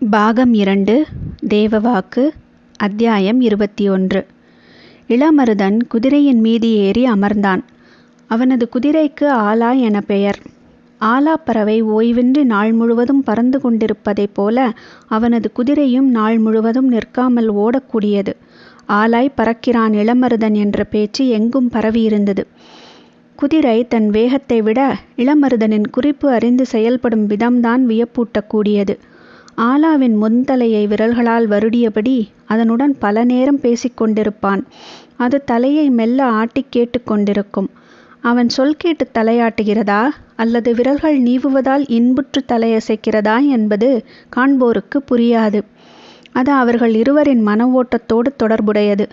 பாகம் இரண்டு தேவவாக்கு அத்தியாயம் இருபத்தி ஒன்று. இளமருதன் குதிரையின் மீது ஏறி அமர்ந்தான். அவனது குதிரைக்கு ஆலா என பெயர். ஆலா பறவை ஓய்வின்றி நாள் முழுவதும் பறந்து கொண்டிருப்பதைப் போல அவனது குதிரையும் நாள் முழுவதும் நிற்காமல் ஓடக்கூடியது. ஆலாய் பறக்கிறான் இளமருதன் என்ற பேச்சு எங்கும் பரவியிருந்தது குதிரை தன் வேகத்தை விட இளமருதனின் குறிப்பு அறிந்து செயல்படும் விதம்தான் வியப்பூட்டக்கூடியது. ஆலாவின் முன்தலையை விரல்களால் வருடியபடி அதனுடன் பல நேரம் பேசிக்கொண்டிருப்பான். அது தலையை மெல்ல ஆட்டிக் கேட்டு கொண்டிருக்கும் அவன் சொல் கேட்டு தலையாட்டுகிறதா? அல்லது விரல்கள் நீவுவதால் இன்புற்று தலையசைக்கிறதா என்பது காண்போருக்கு புரியாது. அது அவர்கள் இருவரின் மன ஓட்டத்தோடு தொடர்புடையது.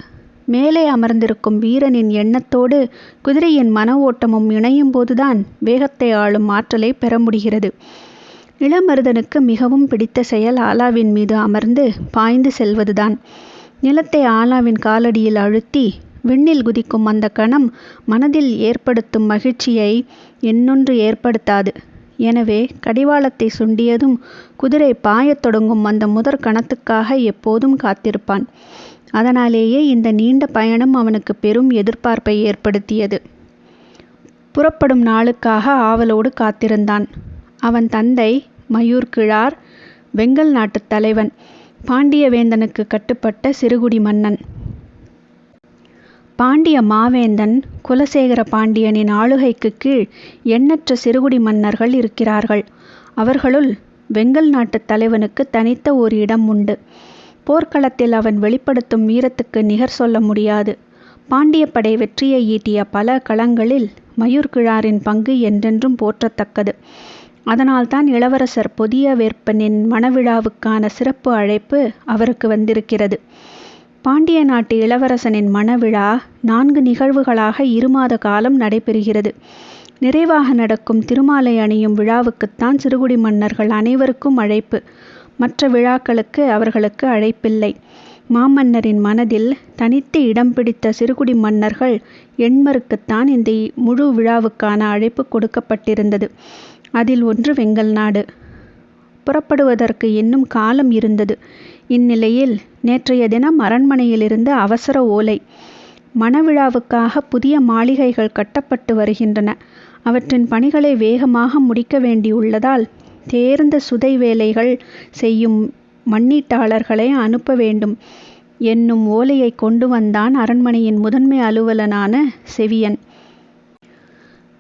மேலே அமர்ந்திருக்கும் வீரனின் எண்ணத்தோடு குதிரையின் மன ஓட்டமும் இணையும் போதுதான் வேகத்தை ஆளும் ஆற்றலை பெற முடிகிறது. இளமருதனுக்கு மிகவும் பிடித்த செயல் ஆலாவின் மீது அமர்ந்து பாய்ந்து செல்வதுதான். நிலத்தை ஆலாவின் காலடியில் அழுத்தி விண்ணில் குதிக்கும் அந்த கணம் மனதில் ஏற்படுத்தும் மகிழ்ச்சியை இன்னொன்று ஏற்படுத்தாது. எனவே கடிவாளத்தை சுண்டியதும் குதிரை பாயத் தொடங்கும் அந்த முதற் கணத்துக்காக எப்போதும் காத்திருப்பான். அதனாலேயே இந்த நீண்ட பயணம் அவனுக்கு பெரும் எதிர்பார்ப்பை ஏற்படுத்தியது. புறப்படும் நாளுக்காக ஆவலோடு காத்திருந்தான். அவன் தந்தை மயூர் கிழார் வெங்கல் நாட்டுத் தலைவன் பாண்டியவேந்தனுக்கு கட்டுப்பட்ட சிறுகுடி மன்னன். பாண்டிய மாவேந்தன் குலசேகர பாண்டியனின் ஆளுகைக்கு கீழ் எண்ணற்ற சிறுகுடி மன்னர்கள் இருக்கிறார்கள். அவர்களுள் வெங்கல் நாட்டுத் தலைவனுக்கு தனித்த ஒரு இடம் உண்டு. போர்க்களத்தில் அவன் வெளிப்படுத்தும் வீரத்துக்கு நிகர் சொல்ல முடியாது. பாண்டிய படை வெற்றியை ஈட்டிய பல களங்களில் மயூர் கிழாரின் பங்கு என்றென்றும் போற்றத்தக்கது. அதனால்தான் இளவரசர் புதிய வேற்பனின் மணவிழாவுக்கான சிறப்பு அழைப்பு அவருக்கு வந்திருக்கிறது. பாண்டிய நாட்டு இளவரசனின் மணவிழா நான்கு நிகழ்வுகளாக இருமாத காலம் நடைபெறுகிறது. நிறைவாக நடக்கும் திருமாலை அணியும் விழாவுக்குத்தான் சிறுகுடி மன்னர்கள் அனைவருக்கும் அழைப்பு. மற்ற விழாக்களுக்கு அவர்களுக்கு அழைப்பில்லை. மாமன்னரின் மனதில் தனித்து இடம் பிடித்த சிறுகுடி மன்னர்கள் எண்மருக்குத்தான் இந்த முழு விழாவுக்கான அழைப்பு கொடுக்கப்பட்டிருந்தது. அதில் ஒன்று வெங்கல் நாடு. புறப்படுவதற்கு இன்னும் காலம் இருந்தது. இந்நிலையில் நேற்றைய தினம் அரண்மனையிலிருந்து அவசர ஓலை மணவிழாவுக்காக புதிய மாளிகைகள் கட்டப்பட்டு வருகின்றன. அவற்றின் பணிகளை வேகமாக முடிக்க வேண்டியுள்ளதால் தேர்ந்த சுதை வேலைகள் செய்யும் மண்ணீட்டாளர்களை அனுப்ப வேண்டும் என்னும் ஓலையை கொண்டு வந்தான் அரண்மனையின் முதன்மை அலுவலனான செவியன்.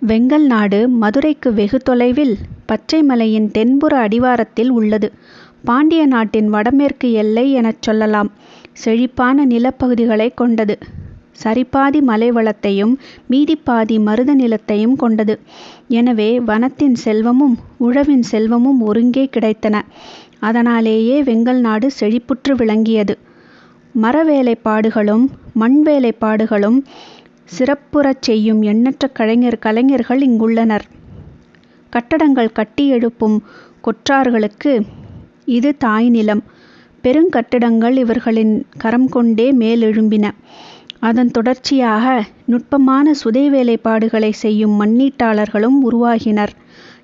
வெங்கல் நாடு மதுரைக்கு வெகு தொலைவில் பச்சை மலையின் தென்புற அடிவாரத்தில் உள்ளது. பாண்டிய நாட்டின் வடமேற்கு எல்லை எனச் சொல்லலாம். செழிப்பான நிலப்பகுதிகளை கொண்டது. சரிபாதி மலைவளத்தையும் மீதிப்பாதி மருத நிலத்தையும் கொண்டது. எனவே வனத்தின் செல்வமும் உழவின் செல்வமும் ஒருங்கே கிடைத்தன. அதனாலேயே வெங்கல் நாடு செழிப்புற்று விளங்கியது. மர வேலைப்பாடுகளும் மண் வேலைப்பாடுகளும் சிறப்புறச் செய்யும் எண்ணற்ற கலைஞர் கலைஞர்கள் இங்குள்ளனர். கட்டடங்கள் கட்டி எழுப்பும் கொற்றார்களுக்கு இது தாய் நிலம். பெருங்கட்டிடங்கள் இவர்களின் கரம் கொண்டே மேலெழும்பின. அதன் தொடர்ச்சியாக நுட்பமான சுதை வேலைப்பாடுகளை செய்யும் மண்ணீட்டாளர்களும் உருவாகினர்.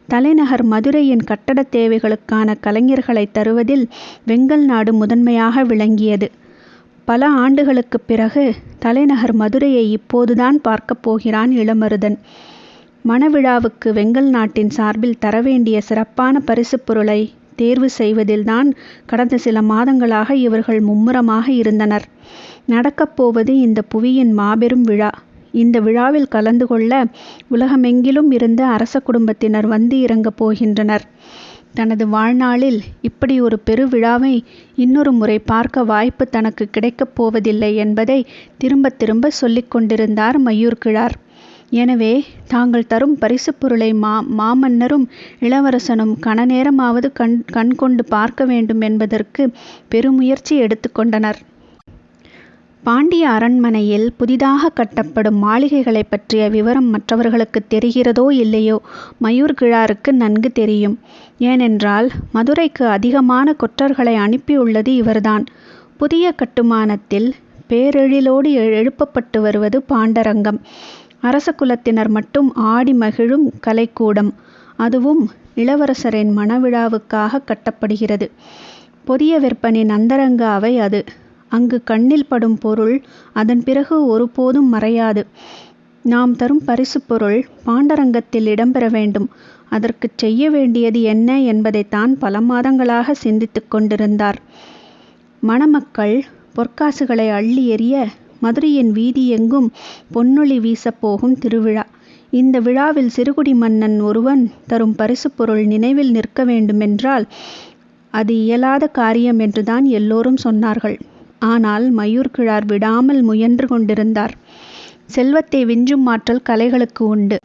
தலைநகர் மதுரையின் கட்டட தேவைகளுக்கான கலைஞர்களை தருவதில் வெங்கல் நாடு முதன்மையாக விளங்கியது. பல ஆண்டுகளுக்கு பிறகு தலைநகர் மதுரையை இப்போதுதான் பார்க்கப் போகிறான் இளமருதன். மணவிழாவுக்கு வெங்கல் நாட்டின் சார்பில் தரவேண்டிய சிறப்பான பரிசுப் பொருளை தேர்வு செய்வதில்தான் கடந்த சில மாதங்களாக இவர்கள் மும்முரமாக இருந்தனர். நடக்கப் போவது இந்த புவியின் மாபெரும் விழா. இந்த விழாவில் கலந்து கொள்ள உலகமெங்கிலும் இருந்து அரச குடும்பத்தினர் வந்து இறங்கப் போகின்றனர். தனது வாழ்நாளில் இப்படி ஒரு பெருவிழாவை இன்னொரு முறை பார்க்க வாய்ப்பு தனக்கு கிடைக்கப் போவதில்லை என்பதை திரும்ப திரும்ப சொல்லிக் கொண்டிருந்தார் மயூர் கிழார். எனவே தாங்கள் தரும் பரிசுப் பொருளை மா மாமன்னரும் இளவரசனும் கணநேரமாவது கண் கண் கொண்டு பார்க்க வேண்டும் என்பதற்கு பெருமுயற்சி எடுத்துக்கொண்டனர் பாண்டிய அரண்மனையில் புதிதாக கட்டப்படும் மாளிகைகளை பற்றிய விவரம் மற்றவர்களுக்கு தெரிகிறதோ இல்லையோ மயூர் கிழாருக்கு நன்கு தெரியும். ஏனென்றால் மதுரைக்கு அதிகமான கொற்றர்களை அனுப்பியுள்ளது இவர்தான். புதிய கட்டுமானத்தில் பேரெழிலோடு எழுப்பப்பட்டு வருவது பாண்டரங்கம். அரச குலத்தினர் மட்டும் ஆடி மகிழும் கலைக்கூடம். அதுவும் இளவரசரின் மனவிழாவுக்காக கட்டப்படுகிறது. பொதிய விற்பனின் அந்தரங்க அவை அது. அங்கு கண்ணில் படும் பொருள் அதன் பிறகு ஒருபோதும் மறையாது. நாம் தரும் பரிசு பொருள் பாண்டரங்கத்தில் இடம்பெற வேண்டும். அதற்குச் செய்ய வேண்டியது என்ன என்பதைத்தான் பல மாதங்களாக சிந்தித்துக் கொண்டிருந்தார். மணமக்கள் பொற்காசுகளை அள்ளி எறிய மதுரையின் வீதி எங்கும் பொன்னொளி வீசப்போகும் திருவிழா. இந்த விழாவில் சிறுகுடி மன்னன் ஒருவன் தரும் பரிசு பொருள் நினைவில் நிற்க வேண்டுமென்றால் அது இயலாத காரியம் என்றுதான் எல்லோரும் சொன்னார்கள். ஆனால் மயூர்கிழார் விடாமல் முயன்று கொண்டிருந்தார். செல்வத்தை விஞ்சும் ஆற்றல் கலைகளுக்கு உண்டு.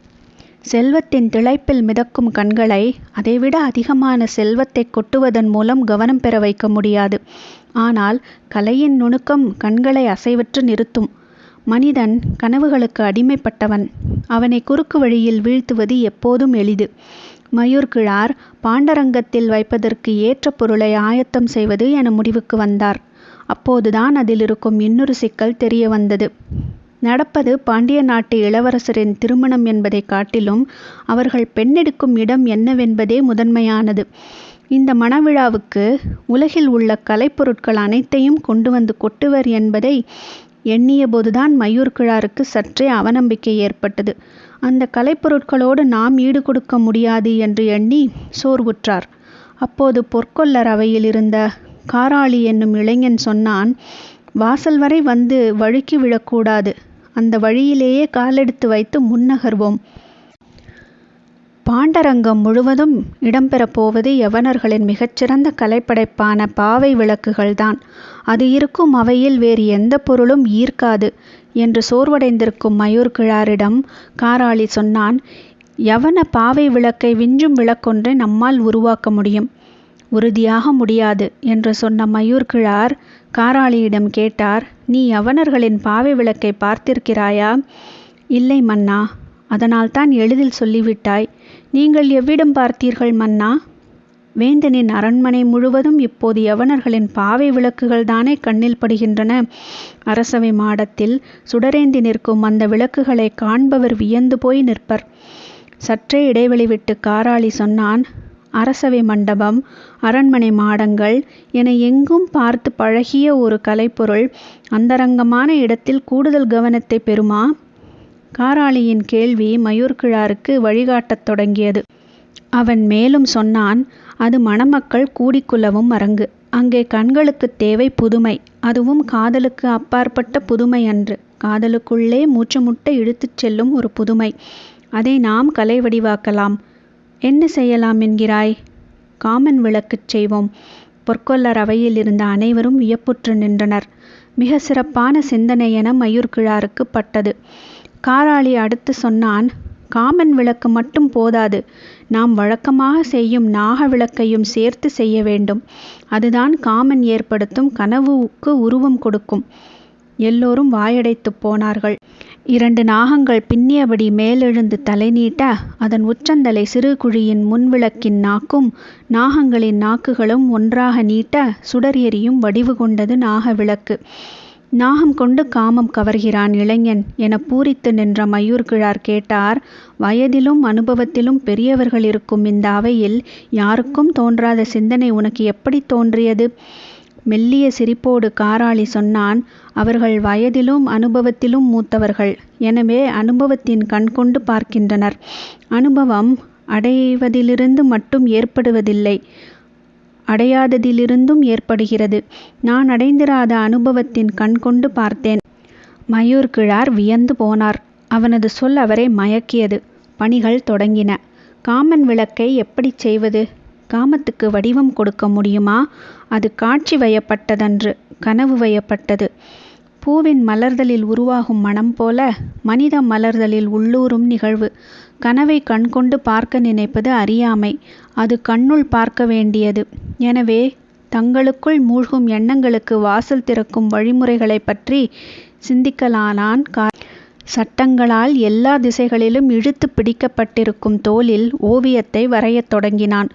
செல்வத்தின் திளைப்பில் மிதக்கும் கண்களை அதைவிட அதிகமான செல்வத்தை கொட்டுவதன் மூலம் கவனம் பெற வைக்க முடியாது. ஆனால் கலையின் நுணுக்கம் கண்களை அசைவற்று நிறுத்தும். மனிதன் கனவுகளுக்கு அடிமைப்பட்டவன். அவனை குறுக்கு வழியில் வீழ்த்துவது எப்போதும் எளிது. மயூர்கிழார் பாண்டரங்கத்தில் வைப்பதற்கு ஏற்ற பொருளை ஆயத்தம் செய்வது என முடிவுக்கு வந்தார். அப்போதுதான் அதில் இருக்கும் இன்னொரு சிக்கல் தெரிய வந்தது. நடப்பது பாண்டிய நாட்டு இளவரசரின் திருமணம் என்பதை காட்டிலும் அவர்கள் பெண்ணெடுக்கும் இடம் என்னவென்பதே முதன்மையானது. இந்த மணவிழாவுக்கு உலகில் உள்ள கலைப்பொருட்கள் அனைத்தையும் கொண்டு வந்து கொட்டுவர் என்பதை எண்ணிய போதுதான் மயூர்கிழாருக்கு சற்றே அவநம்பிக்கை ஏற்பட்டது. அந்த கலைப்பொருட்களோடு நாம் ஈடு கொடுக்க முடியாது என்று எண்ணி சோர்வுற்றார். அப்போது பொற்கொல்லர் அவையில் இருந்த காராளி என்னும் இளைஞன் சொன்னான் வாசல் வரை வந்து வழுக்கி விழக்கூடாது. அந்த வழியிலேயே காலெடுத்து வைத்து முன்னகர்வோம். பாண்டரங்கம் முழுவதும் இடம்பெறப் போவது யவனர்களின் மிகச்சிறந்த கலைப்படைப்பான பாவை விளக்குகள்தான். அது இருக்கும் அவையில் வேறு எந்த பொருளும் ஈர்க்காது என்று சோர்வடைந்திருக்கும் மயூர்கிழாரிடம் காராளி சொன்னான் யவன பாவை விளக்கை விஞ்சும் விளக்கொன்றை நம்மால் உருவாக்க முடியும். உறுதியாக முடியாது என்று சொன்ன மயூர்கிழார் காராளியிடம் கேட்டார் நீ யவனர்களின் பாவை விளக்கை பார்த்திருக்கிறாயா? இல்லை மன்னா அதனால்தான் எளிதில் சொல்லிவிட்டாய். நீங்கள் எவ்விடம் பார்த்தீர்கள் மன்னா? வேந்தனின் அரண்மனை முழுவதும் இப்போது யவனர்களின் பாவை விளக்குகள் தானே கண்ணில் படுகின்றன. அரசவை மாடத்தில் சுடரேந்தி நிற்கும் அந்த விளக்குகளை காண்பவர் வியந்து போய் நிற்பர். சற்றே இடைவெளி விட்டு காராளி சொன்னான் அரசவை மண்டபம் அரண்மனை மாடங்கள் என எங்கும் பார்த்து பழகிய ஒரு கலைப்பொருள் அந்தரங்கமான இடத்தில் கூடுதல் கவனத்தை பெறுமா? காராளியின் கேள்வி மயூர்கிழாருக்கு வழிகாட்டத் தொடங்கியது. அவன் மேலும் சொன்னான் அது மணமக்கள் கூடிக்கொள்ளவும் அரங்கு. அங்கே கண்களுக்கு தேவை புதுமை. அதுவும் காதலுக்கு அப்பாற்பட்ட புதுமை அன்று. காதலுக்குள்ளே மூச்சமுட்டை இழுத்துச் செல்லும் ஒரு புதுமை. அதை நாம் கலை வடிவாக்கலாம். என்ன செய்யலாம் என்கிறாய்? காமன் விளக்குச் செய்வோம். பொற்கொல்லர் அவையில் இருந்த அனைவரும் வியப்புற்று நின்றனர். மிக சிறப்பான சிந்தனை என மயூர்கிழாருக்கு பட்டது. காராளி அடுத்து சொன்னான் காமன் விளக்கு மட்டும் போதாது. நாம் வழக்கமாக செய்யும் நாக விளக்கையும் சேர்த்து செய்ய வேண்டும். அதுதான் காமன் ஏற்படுத்தும் கனவுக்கு உருவம் கொடுக்கும். எல்லோரும் வாயடைத்து போனார்கள். இரண்டு நாகங்கள் பின்னியபடி மேலெழுந்து தலைநீட்ட அதன் உச்சந்தலை சிறு குழியின் முன்விளக்கின் நாக்கும் நாகங்களின் நாக்குகளும் ஒன்றாக நீட்ட சுடர் எரியும் வடிவு கொண்டது நாக விளக்கு நாகம் கொண்டு காமம் கவர்கிறான் இளைஞன் என பூரித்து நின்ற மயூர்கிழார் கேட்டார் வயதிலும் அனுபவத்திலும் பெரியவர்கள் இருக்கும் இந்த அவையில் யாருக்கும் தோன்றாத சிந்தனை உனக்கு எப்படி தோன்றியது? மெல்லிய சிரிப்போடு காராளி சொன்னான் அவர்கள் வயதிலும் அனுபவத்திலும் மூத்தவர்கள். எனவே அனுபவத்தின் கண்கொண்டு பார்க்கின்றனர். அனுபவம் அடைவதிலிருந்து மட்டும் ஏற்படுவதில்லை அடையாததிலிருந்தும் ஏற்படுகிறது. நான் அடைந்திராத அனுபவத்தின் கண்கொண்டு பார்த்தேன். பார்த்தேன் மயூர்கிழார் வியந்து போனார். அவனது சொல் அவரை மயக்கியது. பணிகள் தொடங்கின. காமன் விளக்கை எப்படி செய்வது? காமத்துக்கு வடிவம் கொடுக்க முடியுமா? அது காட்சி வயப்பட்டதன்று கனவு வயப்பட்டது. பூவின் மலர்தலில் உருவாகும் மனம் போல மனித மலர்தலில் உள்ளூரும் நிகழ்வு. கனவை கண்கொண்டு பார்க்க நினைப்பது அறியாமை. அது கண்ணுள் பார்க்க வேண்டியது. எனவே தங்களுக்குள் மூழ்கும் எண்ணங்களுக்கு வாசல் திறக்கும் வழிமுறைகளை பற்றி சிந்திக்கலானான் கா சட்டங்களால் எல்லா திசைகளிலும் இழுத்து பிடிக்கப்பட்டிருக்கும் தோலில் ஓவியத்தை வரையத் தொடங்கினான்.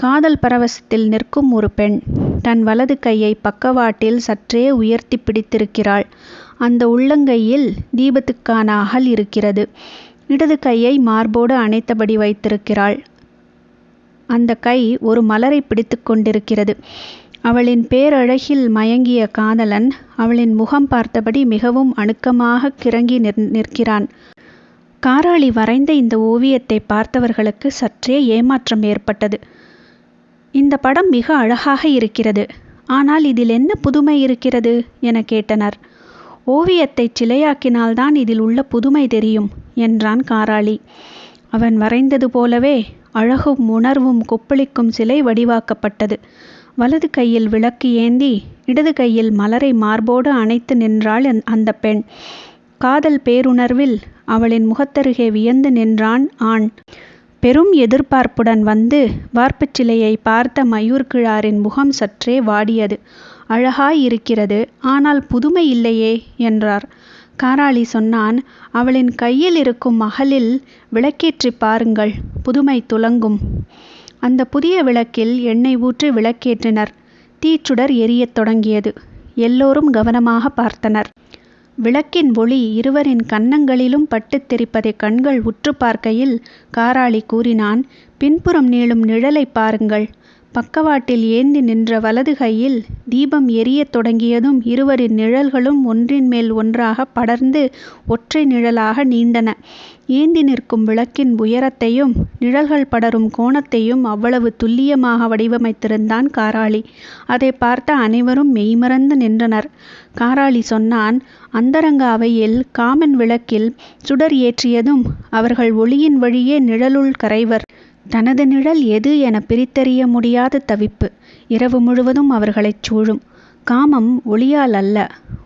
காதல் பரவசத்தில் நிற்கும் ஒரு பெண் தன் வலது கையை பக்கவாட்டில் சற்றே உயர்த்தி பிடித்திருக்கிறாள் அந்த உள்ளங்கையில் தீபத்துக்கான அகல் இருக்கிறது இடது கையை மார்போடு அணைத்தபடி வைத்திருக்கிறாள் அந்த கை ஒரு மலரை பிடித்து கொண்டிருக்கிறது அவளின் பேரழகில் மயங்கிய காதலன் அவளின் முகம் பார்த்தபடி மிகவும் அணுக்கமாக கிறங்கி நிற்கிறான். காராளி வரைந்த இந்த ஓவியத்தை பார்த்தவர்களுக்கு சற்றே ஏமாற்றம் ஏற்பட்டது. இந்த படம் மிக அழகாக இருக்கிறது. ஆனால் இதில் என்ன புதுமை இருக்கிறது? என கேட்டனர். ஓவியத்தைச் சிலையாக்கினால்தான் இதில் உள்ள புதுமை தெரியும் என்றான் காராளி. அவன் வரைந்தது போலவே அழகும் உணர்வும் கொப்பளிக்கும் சிலை வடிவாக்கப்பட்டது. வலது கையில் விளக்கு ஏந்தி இடது கையில் மலரை மார்போடு அணைத்து நின்றாள் அந்த பெண். காதல் பேருணர்வில் அவளின் முகத்தருகே வியந்து நின்றான் ஆண். பெரும் எதிர்பார்ப்புடன் வந்து வார்ப்புச் சிலையை பார்த்த மயூர்கிழாரின் முகம் சற்றே வாடியது. அழகாயிருக்கிறது ஆனால் புதுமை இல்லையே என்றார். காராளி சொன்னான் அவளின் கையில் இருக்கும் மகளில் விளக்கேற்றிப் பாருங்கள் புதுமை துலங்கும். அந்த புதிய விளக்கில் எண்ணெய் ஊற்றி விளக்கேற்றினர். தீச்சுடர் எரியத் தொடங்கியது. எல்லோரும் கவனமாகப் பார்த்தனர். விளக்கின் ஒளி இருவரின் கன்னங்களிலும் பட்டுத் தெரிப்பதை கண்கள் உற்று பார்க்கையில் காராளி கூறினான் பின்புறம் நீளும் நிழலைப் பாருங்கள். பக்கவாட்டில் ஏந்தி நின்ற வலது கையில் தீபம் எரியத் தொடங்கியதும் இருவரின் நிழல்களும் ஒன்றின்மேல் ஒன்றாகப் படர்ந்து ஒற்றை நிழலாக நீண்டன. ஏந்தி நிற்கும் விளக்கின் உயரத்தையும் நிழல்கள் படரும் கோணத்தையும் அவ்வளவு துல்லியமாக வடிவமைத்திருந்தான் காராளி. அதைப் பார்த்த அனைவரும் மெய்மறந்து நின்றனர். காராளி சொன்னான் அந்தரங்க அவையில் காமன் விளக்கில் சுடர் ஏற்றியதும் அவர்கள் ஒளியின் வழியே நிழலுள் கரைவர். தனது நிழல் எது என பிரித்தறிய முடியாத தவிப்பு இரவு முழுவதும் அவர்களைச் சூழும். காமம் ஒளியால் அல்ல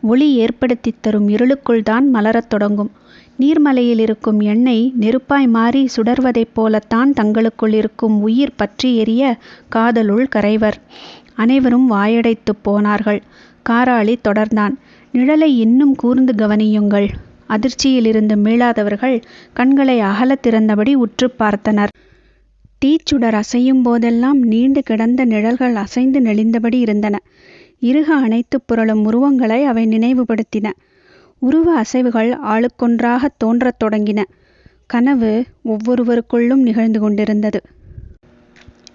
ஒளி ஏற்படுத்தித் தரும் இருளுக்குள்தான் மலரத் தொடங்கும். நீர்மலையில் இருக்கும் எண்ணெய் நெருப்பாய் மாறி சுடர்வதைப் போலத்தான் தங்களுக்குள் இருக்கும் உயிர் பற்றி எரிய காதலுள் கரைவர். அனைவரும் வாயடைத்துப் போனார்கள். காராளி தொடர்ந்தான் நிழலை இன்னும் கூர்ந்து கவனியுங்கள். அதிர்ச்சியிலிருந்து மீளாதவர்கள் கண்களை அகலத் திறந்தபடி உற்றுப் பார்த்தனர். தீச்சுடர் அசையும் போதெல்லாம் நீண்டு கிடந்த நிழல்கள் அசைந்து நெளிந்தபடி இருந்தன. இருக அணைத்துப் புரளும் உருவங்களை அவை நினைவுபடுத்தின. உருவ அசைவுகள் ஆளுக்கொன்றாகத் தோன்றத் தொடங்கின. கனவு ஒவ்வொருவருக்குள்ளும் நிகழ்ந்து கொண்டிருந்தது.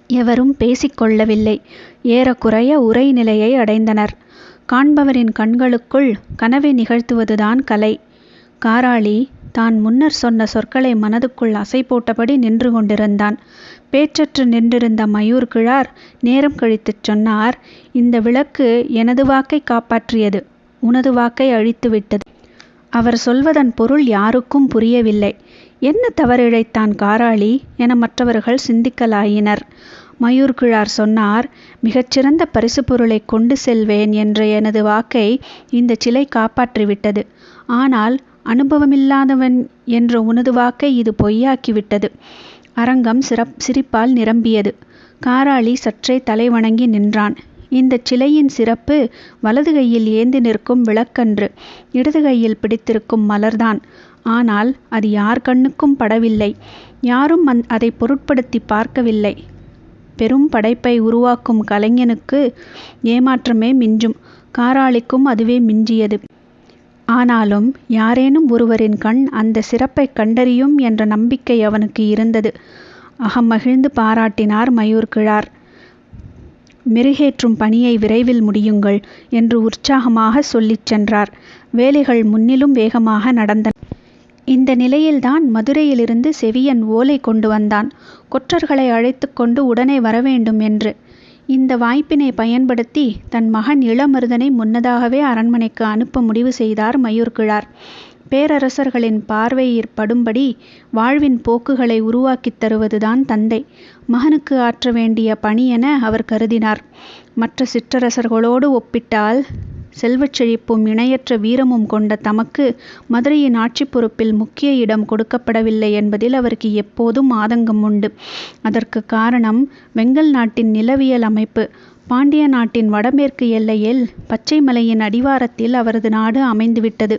எவரும் பேசிக்கொள்ளவில்லை ஏறக்குறைய உரை நிலையை அடைந்தனர். காண்பவரின் கண்களுக்குள் கனவை நிகழ்த்துவதுதான் கலை. காராளி தான் முன்னர் சொன்ன சொற்களை மனதுக்குள் அசை போட்டபடி நின்று கொண்டிருந்தான். பேச்சற்று நின்றிருந்த மயூர்கிழார் நேரம் கழித்துச் சொன்னார் இந்த விளக்கு எனது வாக்கை காப்பாற்றியது. உனது வாக்கை அழித்துவிட்டது. அவர் சொல்வதன் பொருள் யாருக்கும் புரியவில்லை. என்ன தவறிழைத்தான் காராளி என மற்றவர்கள் சிந்திக்கலாயினர். மயூர்கிழார் சொன்னார் மிகச்சிறந்த பரிசு பொருளைக் கொண்டு செல்வேன் என்ற எனது வாக்கை இந்த சிலை காப்பாற்றிவிட்டது. ஆனால் அனுபவமில்லாதவன் என்ற உனது வாக்கை இது பொய்யாக்கிவிட்டது. அரங்கம் சிறப் சிரிப்பால் நிரம்பியது. காராளி சற்றே தலை வணங்கி நின்றான். இந்தச் சிலையின் சிறப்பு வலது கையில் ஏந்தி நிற்கும் விளக்கன்று இடது கையில் பிடித்திருக்கும் மலர்தான். ஆனால் அது யார் கண்ணுக்கும் படவில்லை. யாரும் அந் அதைப் பொருட்படுத்திப் பார்க்கவில்லை. பெரும் படைப்பை உருவாக்கும் கலைஞனுக்கு ஏமாற்றமே மிஞ்சும். காராளிக்கும் அதுவே மிஞ்சியது. ஆனாலும் யாரேனும் ஒருவரின் கண் அந்த சிறப்பைக் கண்டறியும் என்ற நம்பிக்கை அவனுக்கு இருந்தது. அகம் மகிழ்ந்து பாராட்டினார் மயூர்கிழார். மெருகேற்றும் பணியை விரைவில் முடியுங்கள் என்று உற்சாகமாகச் சொல்லிச் சென்றார். வேலைகள் முன்னிலும் வேகமாக நடந்தன. இந்த நிலையில்தான் மதுரையிலிருந்து செவியன் ஓலை கொண்டு வந்தான். கொற்றர்களை அழைத்து கொண்டு உடனே வரவேண்டும் என்று. இந்த வாய்ப்பினை பயன்படுத்தி தன் மகன் இளமருதனை முன்னதாகவே அரண்மனைக்கு அனுப்ப முடிவு செய்தார் மயூர்கிழார். பேரரசர்களின் பார்வையில் படும்படி வாழ்வின் போக்குகளை உருவாக்கித் தருவதுதான் தந்தை. மகனுக்கு ஆற்ற வேண்டிய பணி என அவர் கருதினார். மற்ற சிற்றரசர்களோடு ஒப்பிட்டால் செல்வச் செழிப்பும் இணையற்ற வீரமும் கொண்ட தமக்கு மதுரையின் ஆட்சிப் பொறுப்பில் முக்கிய இடம் கொடுக்கப்படவில்லை என்பதில் அவருக்கு எப்போதும் ஆதங்கம் உண்டு. அதற்கு காரணம் வெங்கல் நாட்டின் நிலவியல் அமைப்பு. பாண்டிய நாட்டின் வடமேற்கு எல்லையில் பச்சை மலையின் அடிவாரத்தில் அவரது நாடு அமைந்துவிட்டது.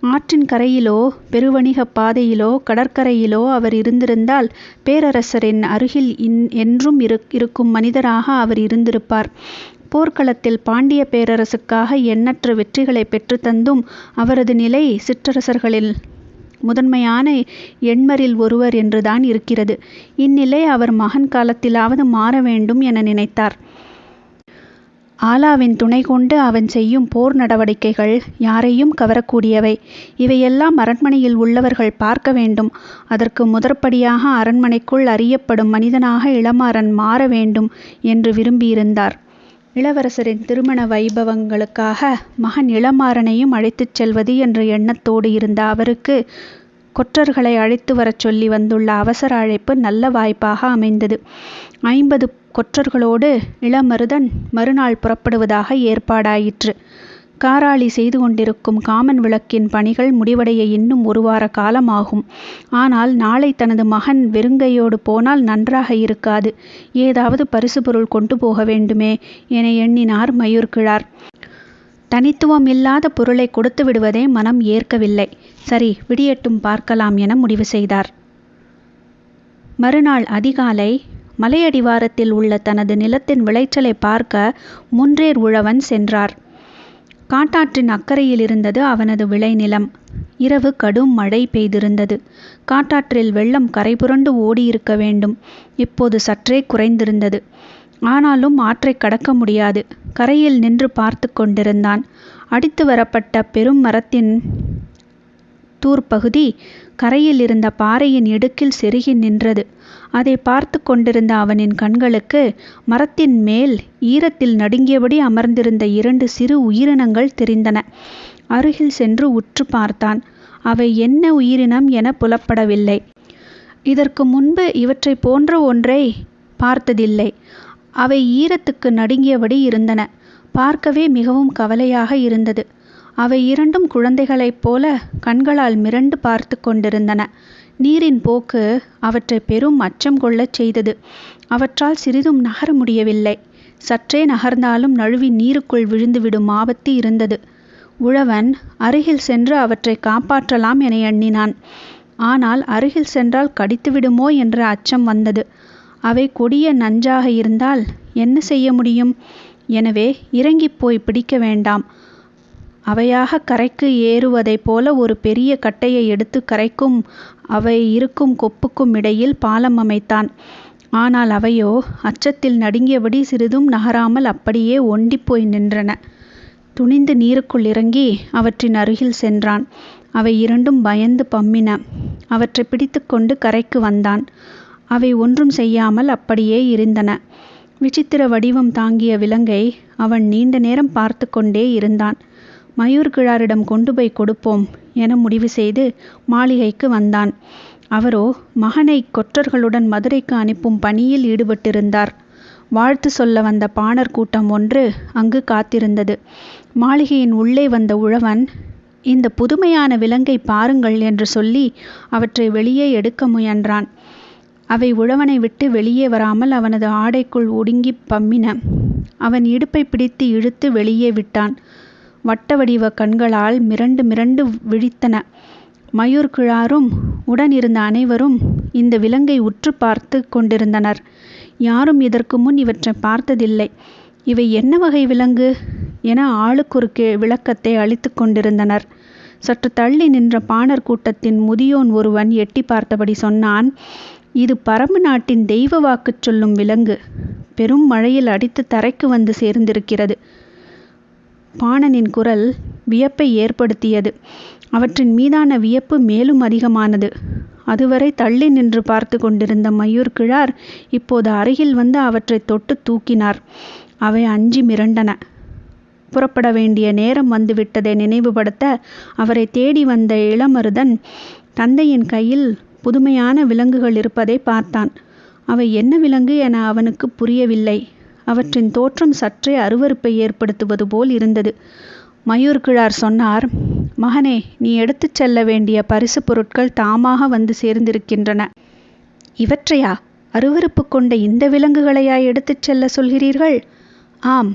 ஆற்றின் கரையிலோ பெருவணிகப் பாதையிலோ கடற்கரையிலோ அவர் இருந்திருந்தால் பேரரசரின் அருகில் இன் என்றும் இருக்கும் மனிதராக அவர் இருந்திருப்பார். போர்க்களத்தில் பாண்டியப் பேரரசுக்காக எண்ணற்ற வெற்றிகளைப் பெற்றுத்தந்தும் அவரது நிலை சிற்றரசர்களில் முதன்மையான எண்மரில் ஒருவர் என்றுதான் இருக்கிறது. இந்நிலை அவர் மகன் காலத்திலாவது மாற வேண்டும் என நினைத்தார். ஆலாவின் துணை கொண்டு அவன் செய்யும் போர் நடவடிக்கைகள் யாரையும் கவரக்கூடியவை இவையெல்லாம் அரண்மனையில் உள்ளவர்கள் பார்க்க வேண்டும் அதற்கு முதற்படியாக அரண்மனைக்குள் அறியப்படும் மனிதனாக இளமாறன் மாற வேண்டும் என்று விரும்பியிருந்தார் இளவரசரின் திருமண வைபவங்களுக்காக மகன் இளமாறனையும் அழைத்துச் செல்வது என்ற எண்ணத்தோடு இருந்த அவருக்கு கொற்றர்களை அழைத்து வரச் சொல்லி வந்துள்ள அவசர அழைப்பு நல்ல வாய்ப்பாக அமைந்தது. ஐம்பது கொற்றர்களோடு இளமருதன் மறுநாள் புறப்படுவதாக ஏற்பாடாயிற்று. காராளி செய்து கொண்டிருக்கும் காமன் விளக்கின் பணிகள் முடிவடைய இன்னும் ஒரு வார காலமாகும். ஆனால் நாளை தனது மகன் வெறுங்கையோடு போனால் நன்றாக இருக்காது. ஏதாவது பரிசு பொருள் கொண்டு போக வேண்டுமே என எண்ணினார் மயூர்கிழார். தனித்துவம் இல்லாத பொருளை கொடுத்து விடுவதே மனம் ஏற்கவில்லை. சரி விடியட்டும் பார்க்கலாம் என முடிவு செய்தார். மறுநாள் அதிகாலை மலையடிவாரத்தில் உள்ள தனது நிலத்தின் விளைச்சலை பார்க்க முன்றேர் உழவன் சென்றார். காட்டாற்றின் அக்கறையில் இருந்தது அவனது விளைநிலம். இரவு கடும் மழை பெய்திருந்தது. காட்டாற்றில் வெள்ளம் கரைபுரண்டு ஓடியிருக்க வேண்டும். இப்போது சற்றே குறைந்திருந்தது. ஆனாலும் ஆற்றை கடக்க முடியாது. கரையில் நின்று பார்த்து கொண்டிருந்தான். அடித்து வரப்பட்ட பெரும் மரத்தின் தூர்பகுதி கரையில் இருந்த பாறையின் இடுக்கில் செருகி நின்றது. அதை பார்த்து கொண்டிருந்த அவனின் கண்களுக்கு மரத்தின் மேல் ஈரத்தில் நடுங்கியபடி அமர்ந்திருந்த இரண்டு சிறு உயிரினங்கள் தெரிந்தன. அருகில் சென்று உற்று பார்த்தான். அவை என்ன உயிரினம் என புலப்படவில்லை. இதற்கு முன்பு இவற்றை போன்ற ஒன்றை பார்த்ததில்லை. அவை ஈரத்துக்கு நடுங்கியபடி இருந்தன. பார்க்கவே மிகவும் கவலையாக இருந்தது. அவை இரண்டும் குழந்தைகளைப் போல கண்களால் மிரண்டு பார்த்து கொண்டிருந்தன. நீரின் போக்கு அவற்றை பெரும் அச்சம் கொள்ளச் செய்தது. அவற்றால் சிறிதும் நகர முடியவில்லை. சற்றே நகர்ந்தாலும் நழுவி நீருக்குள் விழுந்துவிடும் ஆபத்து இருந்தது. உழவன் அருகில் சென்று அவற்றை காப்பாற்றலாம் என எண்ணினான். ஆனால் அருகில் சென்றால் கடித்துவிடுமோ என்ற அச்சம் வந்தது. அவை கொடிய நஞ்சாக இருந்தால் என்ன செய்ய முடியும்? எனவே இறங்கிப் போய் பிடிக்க வேண்டாம். அவையாக கரைக்கு ஏறுவதைப் போல ஒரு பெரிய கட்டையை எடுத்து கரைக்கும் அவை இருக்கும் கொப்புக்கும் இடையில் பாலம் அமைத்தான். ஆனால் அவையோ அச்சத்தில் நடுங்கியபடி சிறிதும் நகராமல் அப்படியே ஒண்டிப் போய் நின்றன. துணிந்து நீருக்குள் இறங்கி அவற்றின் அருகில் சென்றான். அவை இரண்டும் பயந்து பம்மின. அவற்றை பிடித்துக்கொண்டு கரைக்கு வந்தான். அவை ஒன்றும் செய்யாமல் அப்படியே இருந்தன. விசித்திர வடிவம் தாங்கிய விலங்கை அவன் நீண்ட நேரம் பார்த்து கொண்டே இருந்தான். மயூர்கிழாரிடம் கொண்டு போய் கொடுப்போம் என முடிவு செய்து மாளிகைக்கு வந்தான். அவரோ மகனை கொற்றர்களுடன் மதுரைக்கு அனுப்பும் பணியில் ஈடுபட்டிருந்தார். வாழ்த்து சொல்ல வந்த பாணர் கூட்டம் ஒன்று அங்கு காத்திருந்தது. மாளிகையின் உள்ளே வந்த உழவன் இந்த புதுமையான விலங்கை பாருங்கள் என்று சொல்லி அவற்றை வெளியே எடுக்க முயன்றான். அவை உழவனை விட்டு வெளியே வராமல் அவனது ஆடைக்குள் ஒடுங்கி பம்மின அவன் இடுப்பை பிடித்து இழுத்து வெளியே விட்டான். வட்ட வடிவ கண்களால் மிரண்டு மிரண்டு விழித்தன. மயூர்கிழாரும் உடன் இருந்த அனைவரும் இந்த விலங்கை உற்று பார்த்து கொண்டிருந்தனர். யாரும் இதற்கு முன் இவற்றை பார்த்ததில்லை. இவை என்ன வகை விலங்கு? என ஆளுக்கொரு கே விளக்கத்தை அளித்து கொண்டிருந்தனர். சற்று தள்ளி நின்ற பாணர் கூட்டத்தின் முதியோன் ஒருவன் எட்டி பார்த்தபடி சொன்னான் இது பரம்பு நாட்டின் தெய்வ வாக்கு சொல்லும் விலங்கு. பெரும் மழையில் அடித்து தரைக்கு வந்து சேர்ந்திருக்கிறது. பாணனின் குரல் வியப்பை ஏற்படுத்தியது. அவற்றின் மீதான வியப்பு மேலும் அதிகமானது. அதுவரை தள்ளி நின்று பார்த்து கொண்டிருந்த மயூர் கிழார் இப்போது அருகில் வந்து அவற்றை தொட்டு தூக்கினார். அவை அஞ்சி மிரண்டன. புறப்பட வேண்டிய நேரம் வந்துவிட்டதை நினைவுபடுத்த அவரை தேடி வந்த இளமருதன் தந்தையின் கையில் புதுமையான விலங்குகள் இருப்பதை பார்த்தான். அவை என்ன விலங்கு என அவனுக்கு புரியவில்லை. அவற்றின் தோற்றம் சற்றே அருவருப்பை ஏற்படுத்துவது போல் இருந்தது. மயூர்கிழார் சொன்னார் மகனே நீ எடுத்துச் செல்ல வேண்டிய பரிசு பொருட்கள் தாமாக வந்து சேர்ந்திருக்கின்றன. இவற்றையா? அருவருப்பு கொண்ட இந்த விலங்குகளையா எடுத்துச் செல்ல சொல்கிறீர்கள்? ஆம்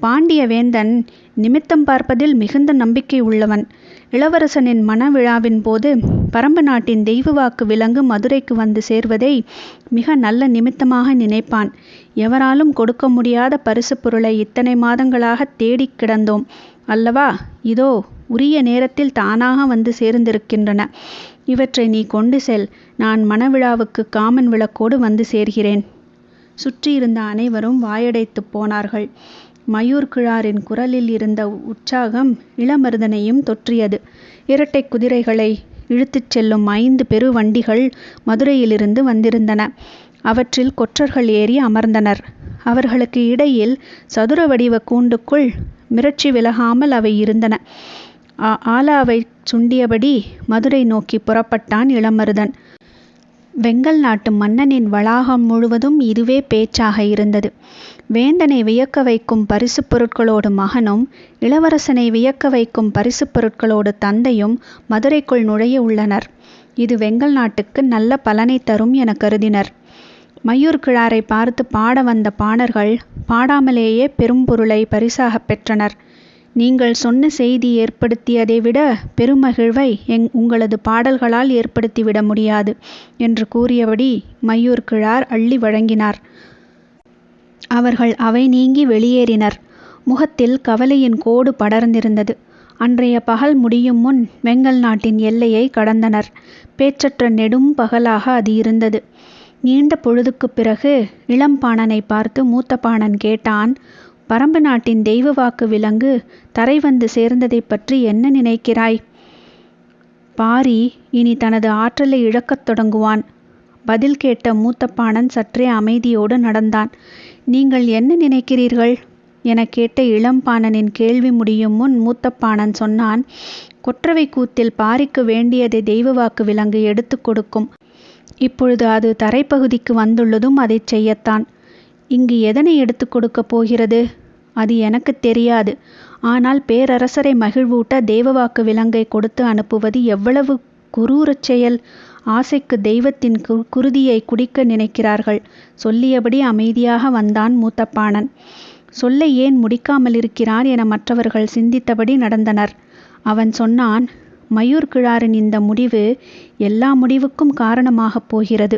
பாண்டிய வேந்தன் நிமித்தம் பார்ப்பதில் மிகுந்த நம்பிக்கை உள்ளவன். இளவரசனின் மணவிழாவின் போது பரம்பு நாட்டின் தெய்வ வாக்கு விலங்கு மதுரைக்கு வந்து சேர்வதை மிக நல்ல நிமித்தமாக நினைப்பான். எவராலும் கொடுக்க முடியாத பரிசு பொருளை இத்தனை மாதங்களாக தேடிக் கிடந்தோம். அல்லவா? இதோ உரிய நேரத்தில் தானாக வந்து சேர்ந்திருக்கின்றன. இவற்றை நீ கொண்டு செல். நான் மணவிழாவுக்கு காமன் விளக்கோடு வந்து சேர்கிறேன். சுற்றியிருந்த அனைவரும் வாயடைத்துப் போனார்கள். மயூர் கிழாரின் குரலில் இருந்த உற்சாகம் இளமருதனையும் தொற்றியது. இரட்டை குதிரைகளை இழுத்துச் செல்லும் ஐந்து பெரு வண்டிகள் மதுரையிலிருந்து வந்திருந்தன. அவற்றில் கொற்றர்கள் ஏறி அமர்ந்தனர். அவர்களுக்கு இடையில் சதுர வடிவ கூண்டுக்குள் மிரட்சி விலகாமல் அவை இருந்தன. ஆலாவைச் சுண்டியபடி மதுரை நோக்கி புறப்பட்டான் இளமருதன். வெங்கல் நாட்டு மன்னனின் வளாகம் முழுவதும் இதுவே பேச்சாக இருந்தது. வேந்தனை வியக்க வைக்கும் பரிசுப் பொருட்களோடு மகனும் இளவரசனை வியக்க வைக்கும் பரிசுப் பொருட்களோடு தந்தையும் மதுரைக்குள் நுழைய உள்ளனர். இது வெங்கல் நாட்டுக்கு நல்ல பலனை தரும் என கருதினர். மயூர் கிழாரை பார்த்து பாட வந்த பாணர்கள் பாடாமலேயே பெரும் பரிசாக பெற்றனர். நீங்கள் சொன்ன செய்தி ஏற்படுத்தியதை விட பெருமகிழ்வை எங் உங்களது பாடல்களால் ஏற்படுத்திவிட முடியாது என்று கூறியபடி மையூர் கிழார் அள்ளி வழங்கினார். அவர்கள் அவை நீங்கி வெளியேறினர். முகத்தில் கவலையின் கோடு படர்ந்திருந்தது. அன்றைய பகல் முடியும் முன் வெங்கல் நாட்டின் எல்லையை கடந்தனர். பேச்சற்ற நெடும் பகலாக அது இருந்தது. நீண்ட பொழுதுக்குப் பிறகு இளம்பாணனை பார்த்து மூத்த பாணன் கேட்டான் பரம்பு நாட்டின் தெய்வ வாக்கு விலங்கு தரை வந்து சேர்ந்ததைப் பற்றி என்ன நினைக்கிறாய்? பாரி இனி தனது ஆற்றலை இழக்கத் தொடங்குவான். பதில் கேட்ட மூத்த பாணன் சற்றே அமைதியோடு நடந்தான். நீங்கள் என்ன நினைக்கிறீர்கள்? எனக் கேட்ட இளம்பாணனின் கேள்வி முடியும் முன் மூத்தப்பாணன் சொன்னான் கொற்றவை கூத்தில் பாரிக்கு வேண்டியதை தெய்வ வாக்கு விலங்கு எடுத்துக் கொடுக்கும். இப்பொழுது அது தரைப்பகுதிக்கு வந்துள்ளதும் அதைச் செய்யத்தான். இங்கு எதனை எடுத்துக் கொடுக்கப் போகிறது? அது எனக்கு தெரியாது. ஆனால் பேரரசரை மகிழ்வூட்ட தெய்வவாக்கு விலங்கை கொடுத்து அனுப்புவது எவ்வளவு குரூரச் செயல். ஆசைக்கு தெய்வத்தின் கு குருதியை குடிக்க நினைக்கிறார்கள். சொல்லியபடி அமைதியாக வந்தான் மூத்தப்பாணன். சொல்லை ஏன் முடிக்காமலிருக்கிறான் என மற்றவர்கள் சிந்தித்தபடி நடந்தனர். அவன் சொன்னான் மயூர் கிழாரின் இந்த முடிவு எல்லா முடிவுக்கும் காரணமாகப் போகிறது.